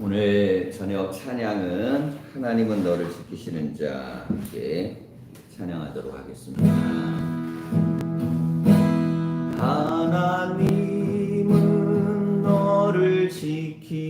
오늘 저녁 찬양은 하나님은 너를 지키시는 자 함께 찬양하도록 하겠습니다. 하나님은 너를 지키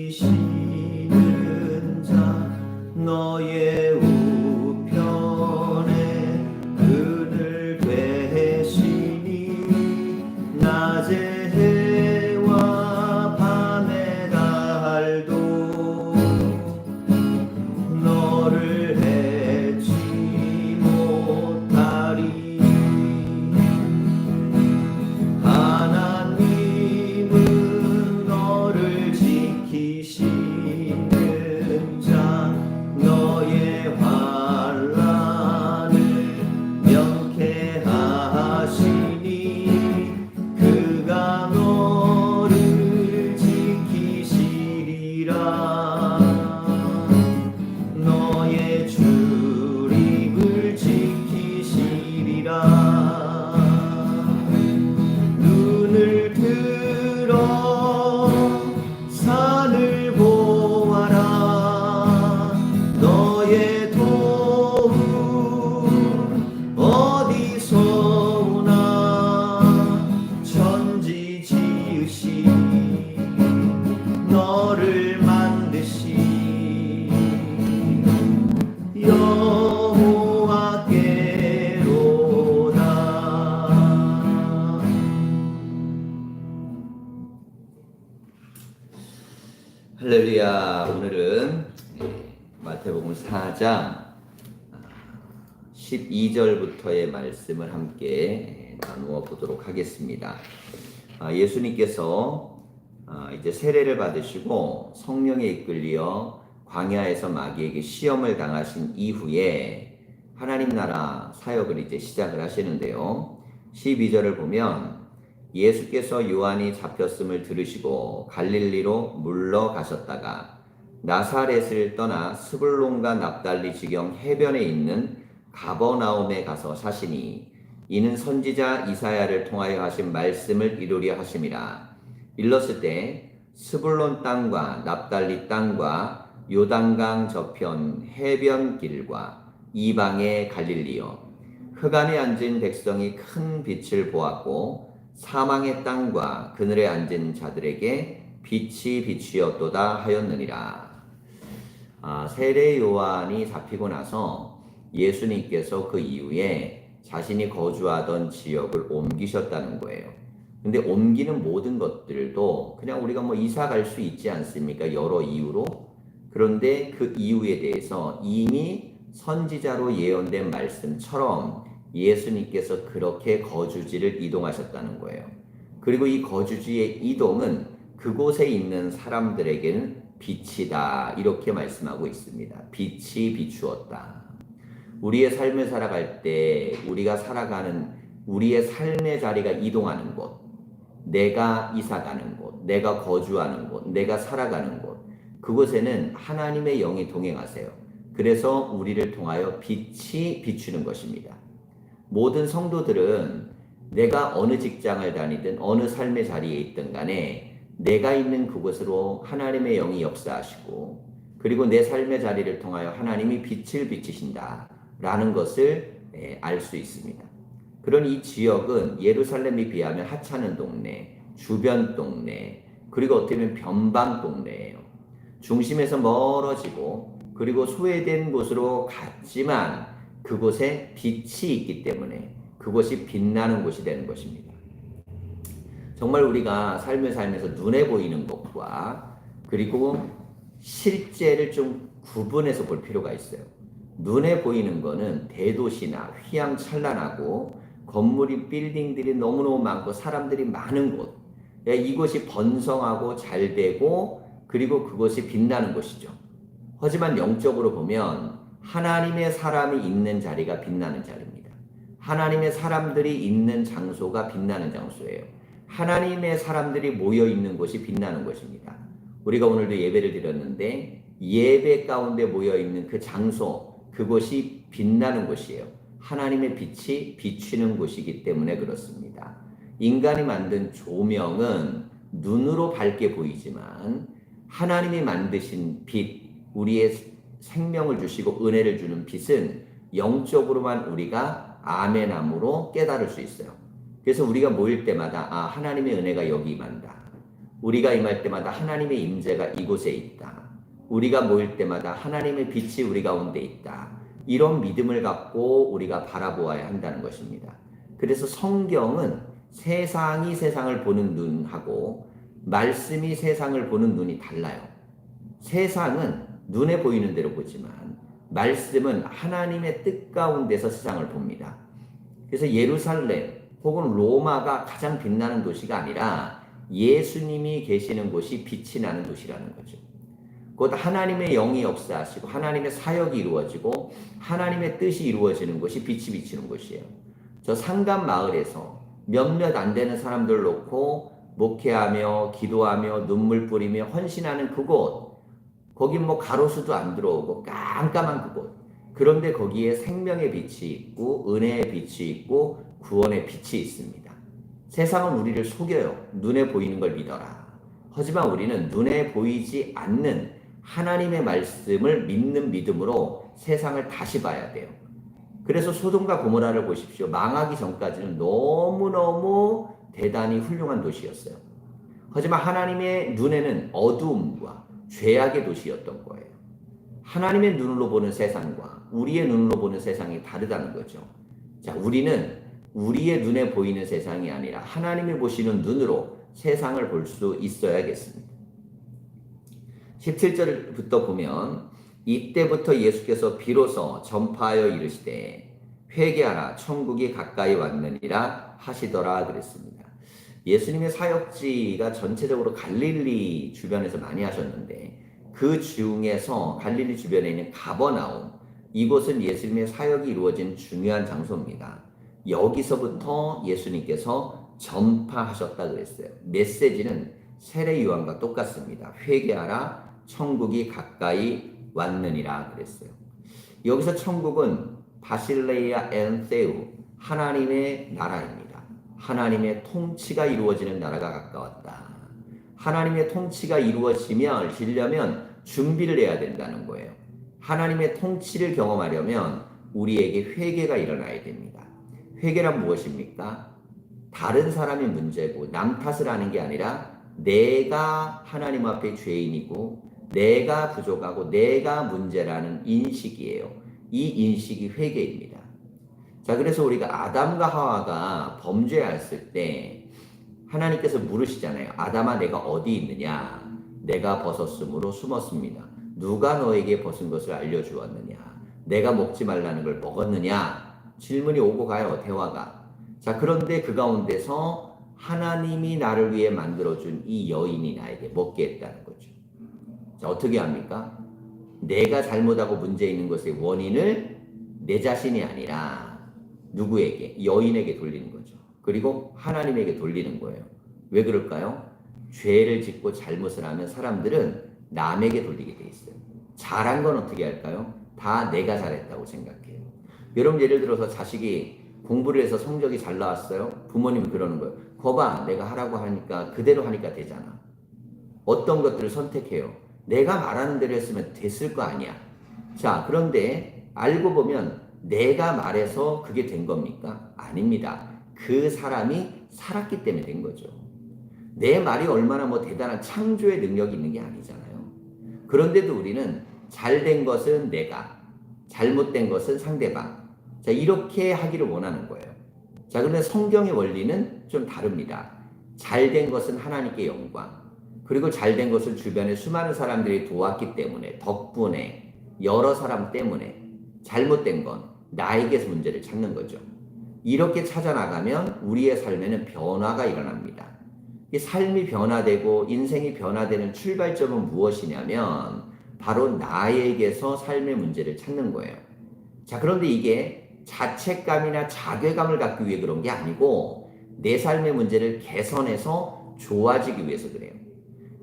4장 12절부터의 말씀을 함께 예, 나누어 보도록 하겠습니다. 아, 예수님께서 아, 이제 세례를 받으시고 성령에 이끌려 광야에서 마귀에게 시험을 당하신 이후에 하나님 나라 사역을 이제 시작을 하시는데요. 12절을 보면 예수께서 요한이 잡혔음을 들으시고 갈릴리로 물러가셨다가 나사렛을 떠나 스불론과 납달리 지경 해변에 있는 가버나움에 가서 사시니 이는 선지자 이사야를 통하여 하신 말씀을 이루려 하심이라 일렀을 때 스불론 땅과 납달리 땅과 요단강 저편 해변 길과 이방의 갈릴리요 흑암에 앉은 백성이 큰 빛을 보았고 사망의 땅과 그늘에 앉은 자들에게 빛이 비추었도다 하였느니라. 아, 세례 요한이 잡히고 나서 예수님께서 그 이후에 자신이 거주하던 지역을 옮기셨다는 거예요. 근데 옮기는 모든 것들도 그냥 우리가 뭐 이사 갈 수 있지 않습니까? 여러 이유로. 그런데 그 이유에 대해서 이미 선지자로 예언된 말씀처럼 예수님께서 그렇게 거주지를 이동하셨다는 거예요. 그리고 이 거주지의 이동은 그곳에 있는 사람들에게는 빛이다. 이렇게 말씀하고 있습니다. 빛이 비추었다. 우리의 삶을 살아갈 때 우리가 살아가는 우리의 삶의 자리가 이동하는 곳, 내가 이사 가는 곳, 내가 거주하는 곳, 내가 살아가는 곳, 그곳에는 하나님의 영이 동행하세요. 그래서 우리를 통하여 빛이 비추는 것입니다. 모든 성도들은 내가 어느 직장을 다니든 어느 삶의 자리에 있든 간에 내가 있는 그곳으로 하나님의 영이 역사하시고 그리고 내 삶의 자리를 통하여 하나님이 빛을 비치신다 라는 것을 알 수 있습니다. 그런 이 지역은 예루살렘에 비하면 하찮은 동네, 주변 동네, 그리고 어떻게 보면 변방 동네예요. 중심에서 멀어지고 그리고 소외된 곳으로 갔지만 그곳에 빛이 있기 때문에 그곳이 빛나는 곳이 되는 것입니다. 정말 우리가 삶을 살면서 눈에 보이는 것과 그리고 실제를 좀 구분해서 볼 필요가 있어요. 눈에 보이는 거는 대도시나 휘황찬란하고 건물이 빌딩들이 너무너무 많고 사람들이 많은 곳. 이곳이 번성하고 잘 되고 그리고 그것이 빛나는 곳이죠. 하지만 영적으로 보면 하나님의 사람이 있는 자리가 빛나는 자리입니다. 하나님의 사람들이 있는 장소가 빛나는 장소예요. 하나님의 사람들이 모여 있는 곳이 빛나는 곳입니다. 우리가 오늘도 예배를 드렸는데 예배 가운데 모여 있는 그 장소, 그곳이 빛나는 곳이에요. 하나님의 빛이 비추는 곳이기 때문에 그렇습니다. 인간이 만든 조명은 눈으로 밝게 보이지만 하나님이 만드신 빛, 우리의 생명을 주시고 은혜를 주는 빛은 영적으로만 우리가 아멘함으로 깨달을 수 있어요. 그래서 우리가 모일 때마다 아 하나님의 은혜가 여기 임한다. 우리가 임할 때마다 하나님의 임재가 이곳에 있다. 우리가 모일 때마다 하나님의 빛이 우리 가운데 있다. 이런 믿음을 갖고 우리가 바라보아야 한다는 것입니다. 그래서 성경은 세상이 세상을 보는 눈하고 말씀이 세상을 보는 눈이 달라요. 세상은 눈에 보이는 대로 보지만 말씀은 하나님의 뜻 가운데서 세상을 봅니다. 그래서 예루살렘 혹은 로마가 가장 빛나는 도시가 아니라 예수님이 계시는 곳이 빛이 나는 도시라는 거죠. 곧 하나님의 영이 역사하시고 하나님의 사역이 이루어지고 하나님의 뜻이 이루어지는 곳이 빛이 비치는 곳이에요. 저 상간 마을에서 몇몇 안 되는 사람들 놓고 목회하며 기도하며 눈물 뿌리며 헌신하는 그곳 거기 뭐 가로수도 안 들어오고 깜깜한 그곳 그런데 거기에 생명의 빛이 있고 은혜의 빛이 있고 구원의 빛이 있습니다. 세상은 우리를 속여요. 눈에 보이는 걸 믿어라. 하지만 우리는 눈에 보이지 않는 하나님의 말씀을 믿는 믿음으로 세상을 다시 봐야 돼요. 그래서 소돔과 고모라를 보십시오. 망하기 전까지는 너무너무 대단히 훌륭한 도시였어요. 하지만 하나님의 눈에는 어두움과 죄악의 도시였던 거예요. 하나님의 눈으로 보는 세상과 우리의 눈으로 보는 세상이 다르다는 거죠. 자, 우리는 우리의 눈에 보이는 세상이 아니라 하나님이 보시는 눈으로 세상을 볼 수 있어야겠습니다. 17절부터 보면 이때부터 예수께서 비로소 전파하여 이르시되 회개하라 천국이 가까이 왔느니라 하시더라 그랬습니다. 예수님의 사역지가 전체적으로 갈릴리 주변에서 많이 하셨는데 그 중에서 갈릴리 주변에 있는 가버나움 이곳은 예수님의 사역이 이루어진 중요한 장소입니다. 여기서부터 예수님께서 전파하셨다 그랬어요. 메시지는 세례 요한과 똑같습니다. 회개하라 천국이 가까이 왔느니라 그랬어요. 여기서 천국은 바실레이아 엔세우 하나님의 나라입니다. 하나님의 통치가 이루어지는 나라가 가까웠다. 하나님의 통치가 이루어지면 지려면 준비를 해야 된다는 거예요. 하나님의 통치를 경험하려면 우리에게 회개가 일어나야 됩니다. 회개란 무엇입니까? 다른 사람이 문제고 남 탓을 하는 게 아니라 내가 하나님 앞에 죄인이고 내가 부족하고 내가 문제라는 인식이에요. 이 인식이 회개입니다. 자, 그래서 우리가 아담과 하와가 범죄했을 때 하나님께서 물으시잖아요. 아담아 내가 어디 있느냐? 내가 벗었으므로 숨었습니다. 누가 너에게 벗은 것을 알려주었느냐? 내가 먹지 말라는 걸 먹었느냐? 질문이 오고 가요, 대화가. 자, 그런데 그 가운데서 하나님이 나를 위해 만들어준 이 여인이 나에게 먹게 했다는 거죠. 자, 어떻게 합니까? 내가 잘못하고 문제 있는 것의 원인을 내 자신이 아니라 누구에게? 여인에게 돌리는 거죠. 그리고 하나님에게 돌리는 거예요. 왜 그럴까요? 죄를 짓고 잘못을 하면 사람들은 남에게 돌리게 돼 있어요. 잘한 건 어떻게 할까요? 다 내가 잘했다고 생각해요. 여러분 예를 들어서 자식이 공부를 해서 성적이 잘 나왔어요. 부모님이 그러는 거예요. 거봐, 내가 하라고 하니까 그대로 하니까 되잖아. 어떤 것들을 선택해요. 내가 말하는 대로 했으면 됐을 거 아니야. 자, 그런데 알고 보면 내가 말해서 그게 된 겁니까? 아닙니다. 그 사람이 살았기 때문에 된 거죠. 내 말이 얼마나 뭐 대단한 창조의 능력이 있는 게 아니잖아요. 그런데도 우리는 잘된 것은 내가, 잘못된 것은 상대방. 자, 이렇게 하기를 원하는 거예요. 자, 그런데 성경의 원리는 좀 다릅니다. 잘된 것은 하나님께 영광. 그리고 잘된 것을 주변에 수많은 사람들이 도왔기 때문에, 덕분에, 여러 사람 때문에, 잘못된 건 나에게서 문제를 찾는 거죠. 이렇게 찾아나가면 우리의 삶에는 변화가 일어납니다. 이 삶이 변화되고 인생이 변화되는 출발점은 무엇이냐면 바로 나에게서 삶의 문제를 찾는 거예요. 자, 그런데 이게 자책감이나 자괴감을 갖기 위해 그런 게 아니고 내 삶의 문제를 개선해서 좋아지기 위해서 그래요.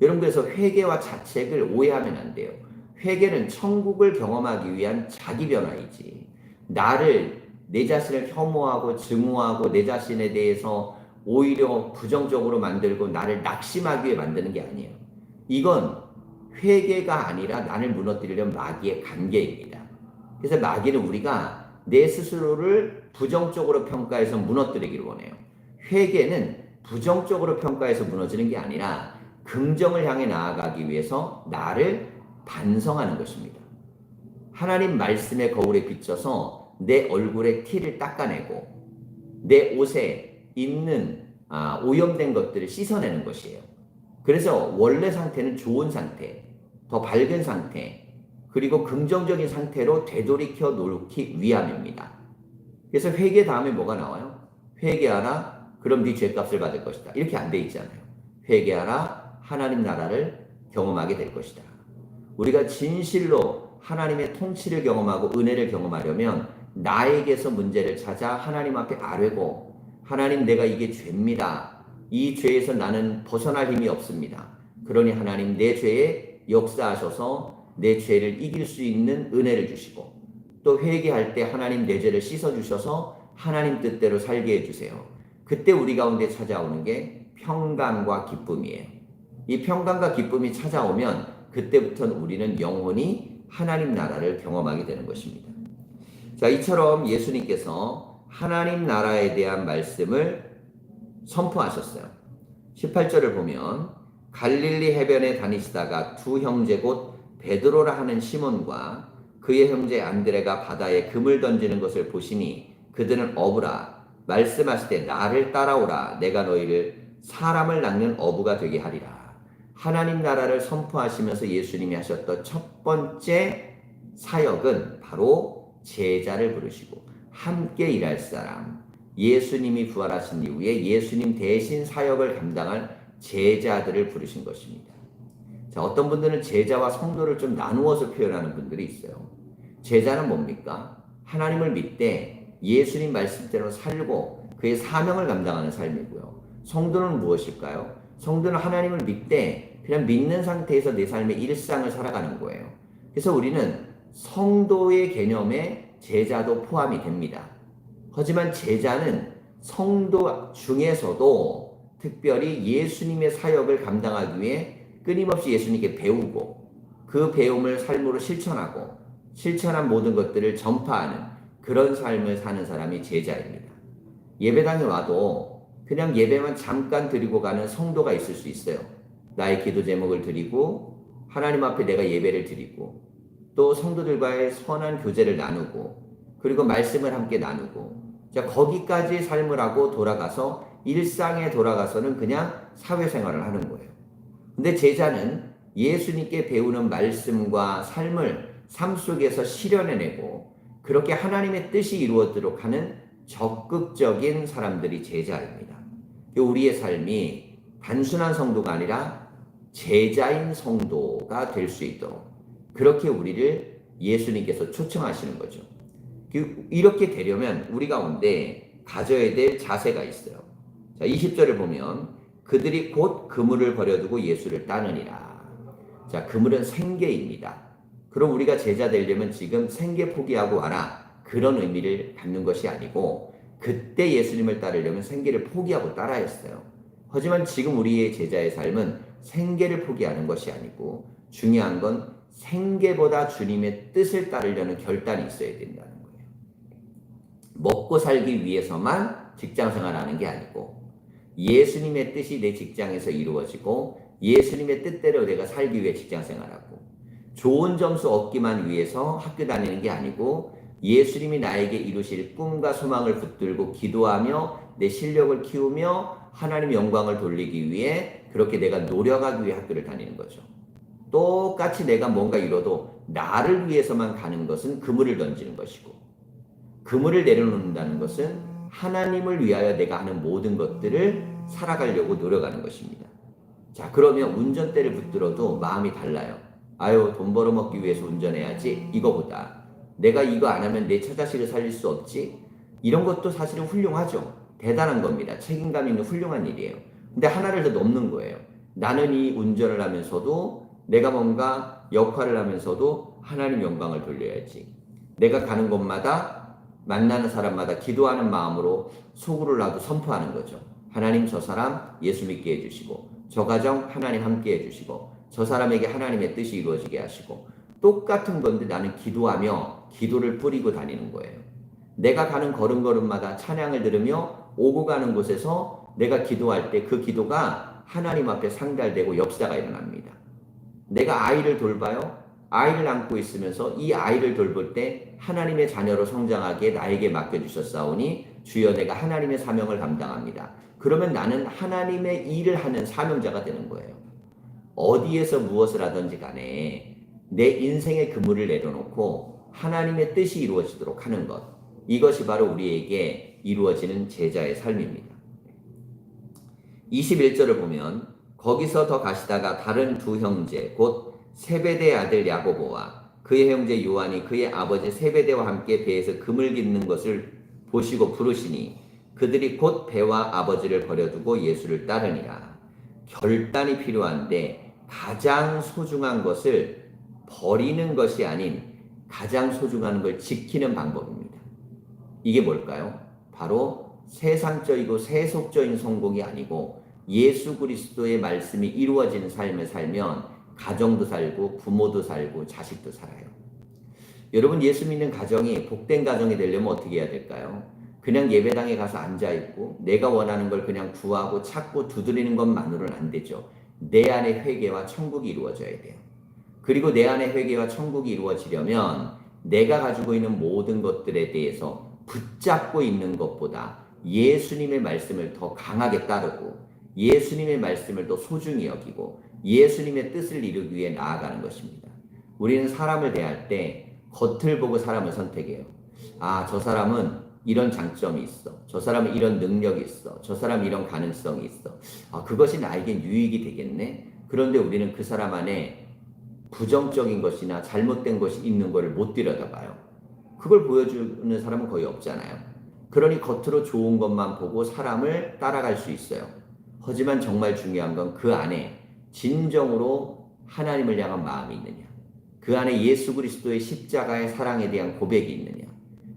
여러분 그래서 회개와 자책을 오해하면 안 돼요. 회개는 천국을 경험하기 위한 자기 변화이지. 나를 내 자신을 혐오하고 증오하고 내 자신에 대해서 오히려 부정적으로 만들고 나를 낙심하기 위해 만드는 게 아니에요. 이건 회개가 아니라 나를 무너뜨리려는 마귀의 관계입니다. 그래서 마귀는 우리가 내 스스로를 부정적으로 평가해서 무너뜨리기를 원해요. 회개는 부정적으로 평가해서 무너지는 게 아니라 긍정을 향해 나아가기 위해서 나를 반성하는 것입니다. 하나님 말씀의 거울에 비춰서 내 얼굴의 티를 닦아내고 내 옷에 있는 아, 오염된 것들을 씻어내는 것이에요. 그래서 원래 상태는 좋은 상태, 더 밝은 상태, 그리고 긍정적인 상태로 되돌이켜 놓기 위함입니다. 그래서 회개 다음에 뭐가 나와요? 회개하라, 그럼 네 죄값을 받을 것이다. 이렇게 안 돼 있잖아요. 회개하라, 하나님 나라를 경험하게 될 것이다. 우리가 진실로 하나님의 통치를 경험하고 은혜를 경험하려면 나에게서 문제를 찾아 하나님 앞에 아뢰고 하나님 내가 이게 죄입니다. 이 죄에서 나는 벗어날 힘이 없습니다. 그러니 하나님 내 죄에 역사하셔서 내 죄를 이길 수 있는 은혜를 주시고 또 회개할 때 하나님 내 죄를 씻어 주셔서 하나님 뜻대로 살게 해 주세요. 그때 우리 가운데 찾아오는 게 평강과 기쁨이에요. 이 평강과 기쁨이 찾아오면 그때부터는 우리는 영원히 하나님 나라를 경험하게 되는 것입니다. 자, 이처럼 예수님께서 하나님 나라에 대한 말씀을 선포하셨어요. 18절을 보면 갈릴리 해변에 다니시다가 두 형제 곧 베드로라 하는 시몬과 그의 형제 안드레가 바다에 금을 던지는 것을 보시니 그들은 어부라 말씀하시되 나를 따라오라 내가 너희를 사람을 낚는 어부가 되게 하리라. 하나님 나라를 선포하시면서 예수님이 하셨던 첫 번째 사역은 바로 제자를 부르시고 함께 일할 사람, 예수님이 부활하신 이후에 예수님 대신 사역을 감당할 제자들을 부르신 것입니다. 자, 어떤 분들은 제자와 성도를 좀 나누어서 표현하는 분들이 있어요. 제자는 뭡니까? 하나님을 믿되 예수님 말씀대로 살고 그의 사명을 감당하는 삶이고요. 성도는 무엇일까요? 성도는 하나님을 믿되 그냥 믿는 상태에서 내 삶의 일상을 살아가는 거예요. 그래서 우리는 성도의 개념에 제자도 포함이 됩니다. 하지만 제자는 성도 중에서도 특별히 예수님의 사역을 감당하기 위해 끊임없이 예수님께 배우고 그 배움을 삶으로 실천하고 실천한 모든 것들을 전파하는 그런 삶을 사는 사람이 제자입니다. 예배당에 와도 그냥 예배만 잠깐 드리고 가는 성도가 있을 수 있어요. 나의 기도 제목을 드리고 하나님 앞에 내가 예배를 드리고 또 성도들과의 선한 교제를 나누고 그리고 말씀을 함께 나누고 자 거기까지 삶을 하고 돌아가서 일상에 돌아가서는 그냥 사회생활을 하는 거예요. 근데 제자는 예수님께 배우는 말씀과 삶을 삶 속에서 실현해내고 그렇게 하나님의 뜻이 이루어지도록 하는 적극적인 사람들이 제자입니다. 우리의 삶이 단순한 성도가 아니라 제자인 성도가 될 수 있도록 그렇게 우리를 예수님께서 초청하시는 거죠. 그 이렇게 되려면 우리 가운데 가져야 될 자세가 있어요. 자, 20절을 보면 그들이 곧 그물을 버려두고 예수를 따르니라. 자, 그물은 생계입니다. 그럼 우리가 제자 되려면 지금 생계 포기하고 와라. 그런 의미를 갖는 것이 아니고 그때 예수님을 따르려면 생계를 포기하고 따라야 했어요. 하지만 지금 우리의 제자의 삶은 생계를 포기하는 것이 아니고 중요한 건 생계보다 주님의 뜻을 따르려는 결단이 있어야 된다는 거예요. 먹고 살기 위해서만 직장 생활하는 게 아니고 예수님의 뜻이 내 직장에서 이루어지고 예수님의 뜻대로 내가 살기 위해 직장 생활하고 좋은 점수 얻기만 위해서 학교 다니는 게 아니고 예수님이 나에게 이루실 꿈과 소망을 붙들고 기도하며 내 실력을 키우며 하나님 영광을 돌리기 위해 그렇게 내가 노력하기 위해 학교를 다니는 거죠. 똑같이 내가 뭔가 이뤄도 나를 위해서만 가는 것은 그물을 던지는 것이고 그물을 내려놓는다는 것은 하나님을 위하여 내가 하는 모든 것들을 살아가려고 노력하는 것입니다. 자, 그러면 운전대를 붙들어도 마음이 달라요. 아유, 돈 벌어먹기 위해서 운전해야지. 이거보다. 내가 이거 안 하면 내 처자식을 살릴 수 없지. 이런 것도 사실은 훌륭하죠. 대단한 겁니다. 책임감 있는 훌륭한 일이에요. 근데 하나를 더 넘는 거예요. 나는 이 운전을 하면서도 내가 뭔가 역할을 하면서도 하나님 영광을 돌려야지. 내가 가는 곳마다 만나는 사람마다 기도하는 마음으로 속으로 나도 선포하는 거죠. 하나님 저 사람 예수 믿게 해주시고 저 가정 하나님 함께 해주시고 저 사람에게 하나님의 뜻이 이루어지게 하시고 똑같은 건데 나는 기도하며 기도를 뿌리고 다니는 거예요. 내가 가는 걸음걸음마다 찬양을 들으며 오고 가는 곳에서 내가 기도할 때 그 기도가 하나님 앞에 상달되고 역사가 일어납니다. 내가 아이를 돌봐요. 아이를 안고 있으면서 이 아이를 돌볼 때 하나님의 자녀로 성장하기에 나에게 맡겨주셨사오니 주여 내가 하나님의 사명을 감당합니다. 그러면 나는 하나님의 일을 하는 사명자가 되는 거예요. 어디에서 무엇을 하든지 간에 내 인생의 그물을 내려놓고 하나님의 뜻이 이루어지도록 하는 것. 이것이 바로 우리에게 이루어지는 제자의 삶입니다. 21절을 보면 거기서 더 가시다가 다른 두 형제 곧 세베대 아들 야고보와 그의 형제 요한이 그의 아버지 세베대와 함께 배에서 금을 깃는 것을 보시고 부르시니 그들이 곧 배와 아버지를 버려두고 예수를 따르니라. 결단이 필요한데 가장 소중한 것을 버리는 것이 아닌 가장 소중한 걸 지키는 방법입니다. 이게 뭘까요? 바로 세상적이고 세속적인 성공이 아니고 예수 그리스도의 말씀이 이루어지는 삶을 살면 가정도 살고 부모도 살고 자식도 살아요. 여러분 예수 믿는 가정이 복된 가정이 되려면 어떻게 해야 될까요? 그냥 예배당에 가서 앉아 있고 내가 원하는 걸 그냥 구하고 찾고 두드리는 것만으로는 안 되죠. 내 안에 회개와 천국이 이루어져야 돼요. 그리고 내 안에 회개와 천국이 이루어지려면 내가 가지고 있는 모든 것들에 대해서 붙잡고 있는 것보다 예수님의 말씀을 더 강하게 따르고 예수님의 말씀을 더 소중히 여기고 예수님의 뜻을 이루기 위해 나아가는 것입니다. 우리는 사람을 대할 때 겉을 보고 사람을 선택해요. 아, 저 사람은 이런 장점이 있어. 저 사람은 이런 능력이 있어. 저 사람은 이런 가능성이 있어. 아, 그것이 나에겐 유익이 되겠네. 그런데 우리는 그 사람 안에 부정적인 것이나 잘못된 것이 있는 것을 못 들여다봐요. 그걸 보여주는 사람은 거의 없잖아요. 그러니 겉으로 좋은 것만 보고 사람을 따라갈 수 있어요. 하지만 정말 중요한 건 그 안에 진정으로 하나님을 향한 마음이 있느냐. 그 안에 예수 그리스도의 십자가의 사랑에 대한 고백이 있느냐.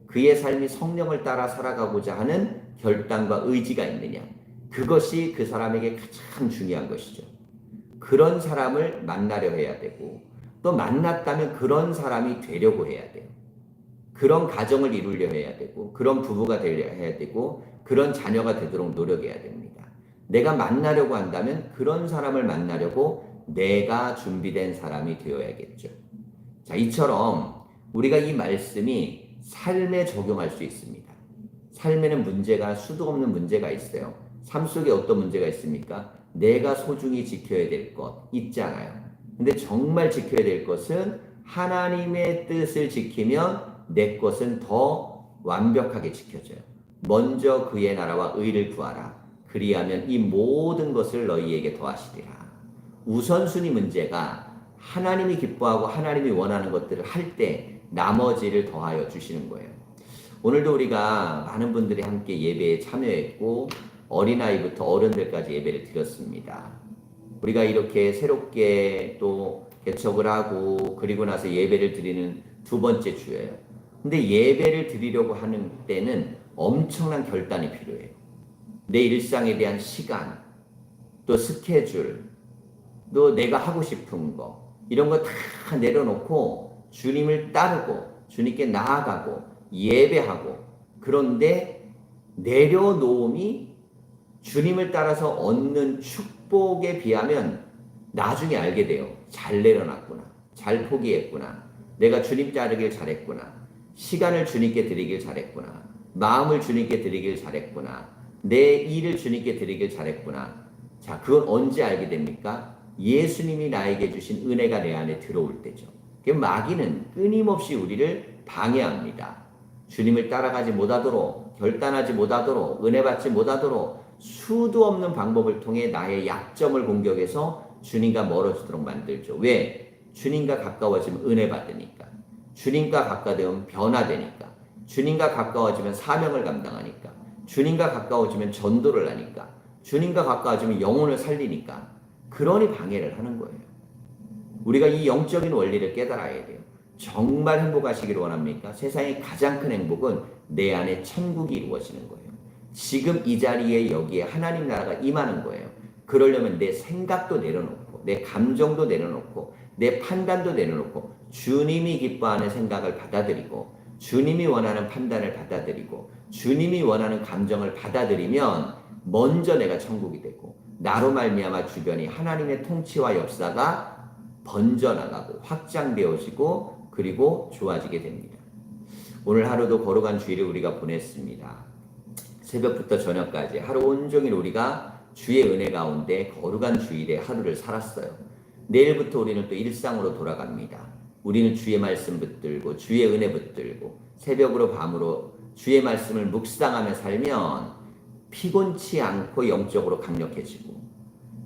그의 삶이 성령을 따라 살아가고자 하는 결단과 의지가 있느냐. 그것이 그 사람에게 가장 중요한 것이죠. 그런 사람을 만나려 해야 되고 또 만났다면 그런 사람이 되려고 해야 돼요. 그런 가정을 이루려 해야 되고 그런 부부가 되려 해야 되고 그런 자녀가 되도록 노력해야 됩니다. 내가 만나려고 한다면 그런 사람을 만나려고 내가 준비된 사람이 되어야겠죠. 자, 이처럼 우리가 이 말씀이 삶에 적용할 수 있습니다. 삶에는 문제가 수도 없는 문제가 있어요. 삶 속에 어떤 문제가 있습니까? 내가 소중히 지켜야 될 것 있잖아요. 근데 정말 지켜야 될 것은 하나님의 뜻을 지키면 내 것은 더 완벽하게 지켜져요. 먼저 그의 나라와 의를 구하라. 그리하면 이 모든 것을 너희에게 더하시리라. 우선순위 문제가 하나님이 기뻐하고 하나님이 원하는 것들을 할 때 나머지를 더하여 주시는 거예요. 오늘도 우리가 많은 분들이 함께 예배에 참여했고 어린아이부터 어른들까지 예배를 드렸습니다. 우리가 이렇게 새롭게 또 개척을 하고 그리고 나서 예배를 드리는 두 번째 주예요. 근데 예배를 드리려고 하는 때는 엄청난 결단이 필요해요. 내 일상에 대한 시간, 또 스케줄, 또 내가 하고 싶은 거, 이런 거 다 내려놓고 주님을 따르고 주님께 나아가고 예배하고 그런데 내려놓음이 주님을 따라서 얻는 축복에 비하면 나중에 알게 돼요. 잘 내려놨구나. 잘 포기했구나. 내가 주님 따르길 잘했구나. 시간을 주님께 드리길 잘했구나. 마음을 주님께 드리길 잘했구나. 내 일을 주님께 드리길 잘했구나. 자, 그건 언제 알게 됩니까? 예수님이 나에게 주신 은혜가 내 안에 들어올 때죠. 그 마귀는 끊임없이 우리를 방해합니다. 주님을 따라가지 못하도록, 결단하지 못하도록, 은혜 받지 못하도록 수도 없는 방법을 통해 나의 약점을 공격해서 주님과 멀어지도록 만들죠. 왜? 주님과 가까워지면 은혜 받으니까. 주님과 가까워지면 변화되니까. 주님과 가까워지면 사명을 감당하니까. 주님과 가까워지면 전도를 하니까. 주님과 가까워지면 영혼을 살리니까. 그러니 방해를 하는 거예요. 우리가 이 영적인 원리를 깨달아야 돼요. 정말 행복하시기를 원합니까? 세상의 가장 큰 행복은 내 안에 천국이 이루어지는 거예요. 지금 이 자리에 여기에 하나님 나라가 임하는 거예요. 그러려면 내 생각도 내려놓고, 내 감정도 내려놓고, 내 판단도 내려놓고, 주님이 기뻐하는 생각을 받아들이고, 주님이 원하는 판단을 받아들이고, 주님이 원하는 감정을 받아들이면 먼저 내가 천국이 되고, 나로 말미암아 주변이 하나님의 통치와 역사가 번져나가고 확장되어지고 그리고 좋아지게 됩니다. 오늘 하루도 거룩한 주일을 우리가 보냈습니다. 새벽부터 저녁까지 하루 온종일 우리가 주의 은혜 가운데 거룩한 주일의 하루를 살았어요. 내일부터 우리는 또 일상으로 돌아갑니다. 우리는 주의 말씀 붙들고 주의 은혜 붙들고 새벽으로 밤으로 주의 말씀을 묵상하며 살면 피곤치 않고 영적으로 강력해지고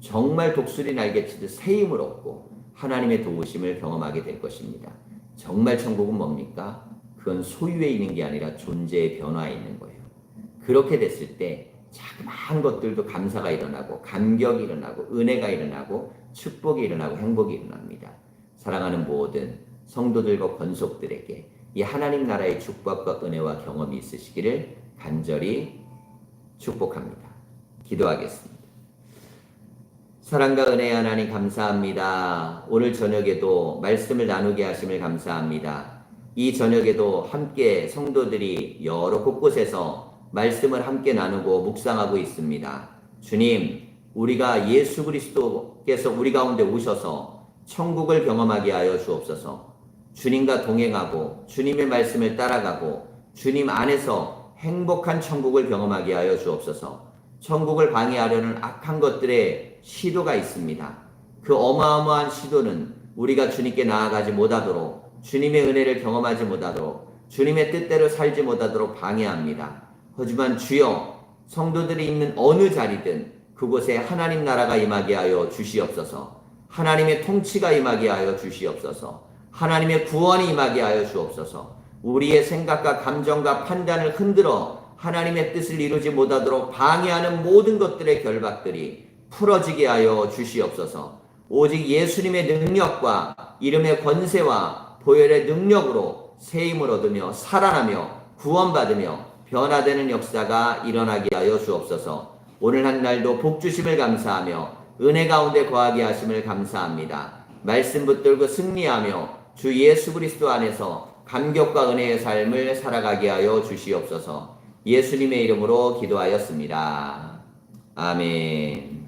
정말 독수리 날개치듯 새 힘을 얻고 하나님의 도우심을 경험하게 될 것입니다. 정말 천국은 뭡니까? 그건 소유에 있는 게 아니라 존재의 변화에 있는 거예요. 그렇게 됐을 때 자그마한 것들도 감사가 일어나고 감격이 일어나고 은혜가 일어나고 축복이 일어나고 행복이 일어납니다. 사랑하는 모든 성도들과 권속들에게 이 하나님 나라의 축복과 은혜와 경험이 있으시기를 간절히 축복합니다. 기도하겠습니다. 사랑과 은혜의 하나님 감사합니다. 오늘 저녁에도 말씀을 나누게 하심을 감사합니다. 이 저녁에도 함께 성도들이 여러 곳곳에서 말씀을 함께 나누고 묵상하고 있습니다. 주님, 우리가 예수 그리스도께서 우리 가운데 오셔서 천국을 경험하게 하여 주옵소서. 주님과 동행하고 주님의 말씀을 따라가고 주님 안에서 행복한 천국을 경험하게 하여 주옵소서. 천국을 방해하려는 악한 것들의 시도가 있습니다. 그 어마어마한 시도는 우리가 주님께 나아가지 못하도록 주님의 은혜를 경험하지 못하도록 주님의 뜻대로 살지 못하도록 방해합니다. 하지만 주여 성도들이 있는 어느 자리든 그곳에 하나님 나라가 임하게 하여 주시옵소서. 하나님의 통치가 임하게 하여 주시옵소서. 하나님의 구원이 임하게 하여 주옵소서. 우리의 생각과 감정과 판단을 흔들어 하나님의 뜻을 이루지 못하도록 방해하는 모든 것들의 결박들이 풀어지게 하여 주시옵소서. 오직 예수님의 능력과 이름의 권세와 보혈의 능력으로 새 힘을 얻으며 살아나며 구원받으며 변화되는 역사가 일어나게 하여 주옵소서. 오늘 한 날도 복 주심을 감사하며 은혜 가운데 거하게 하심을 감사합니다. 말씀 붙들고 승리하며 주 예수 그리스도 안에서 감격과 은혜의 삶을 살아가게 하여 주시옵소서. 예수님의 이름으로 기도하였습니다. 아멘.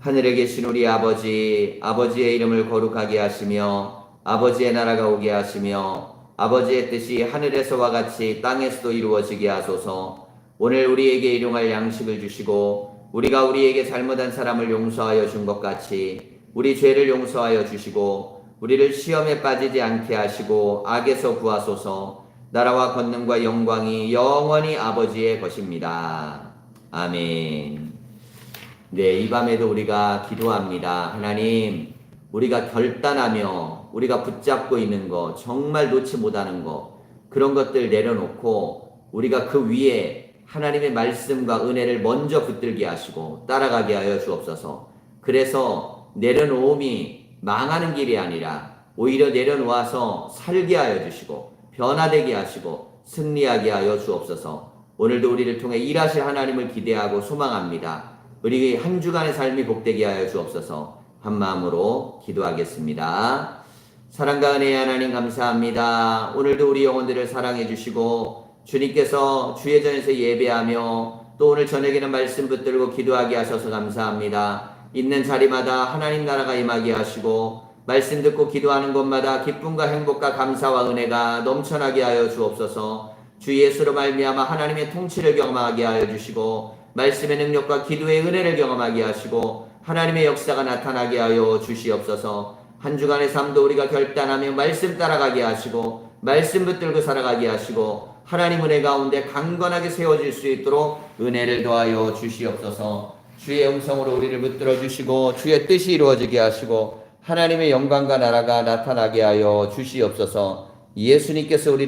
하늘에 계신 우리 아버지, 아버지의 이름을 거룩하게 하시며 아버지의 나라가 오게 하시며 아버지의 뜻이 하늘에서와 같이 땅에서도 이루어지게 하소서. 오늘 우리에게 일용할 양식을 주시고 우리가 우리에게 잘못한 사람을 용서하여 준 것 같이 우리 죄를 용서하여 주시고 우리를 시험에 빠지지 않게 하시고 악에서 구하소서. 나라와 권능과 영광이 영원히 아버지의 것입니다. 아멘. 네, 이 밤에도 우리가 기도합니다. 하나님, 우리가 결단하며 우리가 붙잡고 있는 거, 정말 놓지 못하는 거, 그런 것들 내려놓고 우리가 그 위에 하나님의 말씀과 은혜를 먼저 붙들게 하시고 따라가게 하여 주옵소서. 그래서 내려놓음이 망하는 길이 아니라 오히려 내려놓아서 살게 하여 주시고 변화되게 하시고 승리하게 하여 주옵소서. 오늘도 우리를 통해 일하실 하나님을 기대하고 소망합니다. 우리 한 주간의 삶이 복되게 하여 주옵소서. 한 마음으로 기도하겠습니다. 사랑과 은혜의 하나님 감사합니다. 오늘도 우리 영혼들을 사랑해 주시고 주님께서 주의 전에서 예배하며 또 오늘 저녁에는 말씀 붙들고 기도하게 하셔서 감사합니다. 있는 자리마다 하나님 나라가 임하게 하시고 말씀 듣고 기도하는 곳마다 기쁨과 행복과 감사와 은혜가 넘쳐나게 하여 주옵소서. 주 예수로 말미암아 하나님의 통치를 경험하게 하여 주시고 말씀의 능력과 기도의 은혜를 경험하게 하시고 하나님의 역사가 나타나게 하여 주시옵소서. 한 주간의 삶도 우리가 결단하며 말씀 따라가게 하시고 말씀 붙들고 살아가게 하시고 하나님 은혜 가운데 강건하게 세워질 수 있도록 은혜를 더하여 주시옵소서. 주의 음성으로 우리를 붙들어 주시고 주의 뜻이 이루어지게 하시고 하나님의 영광과 나라가 나타나게 하여 주시옵소서. 예수님께서 우리를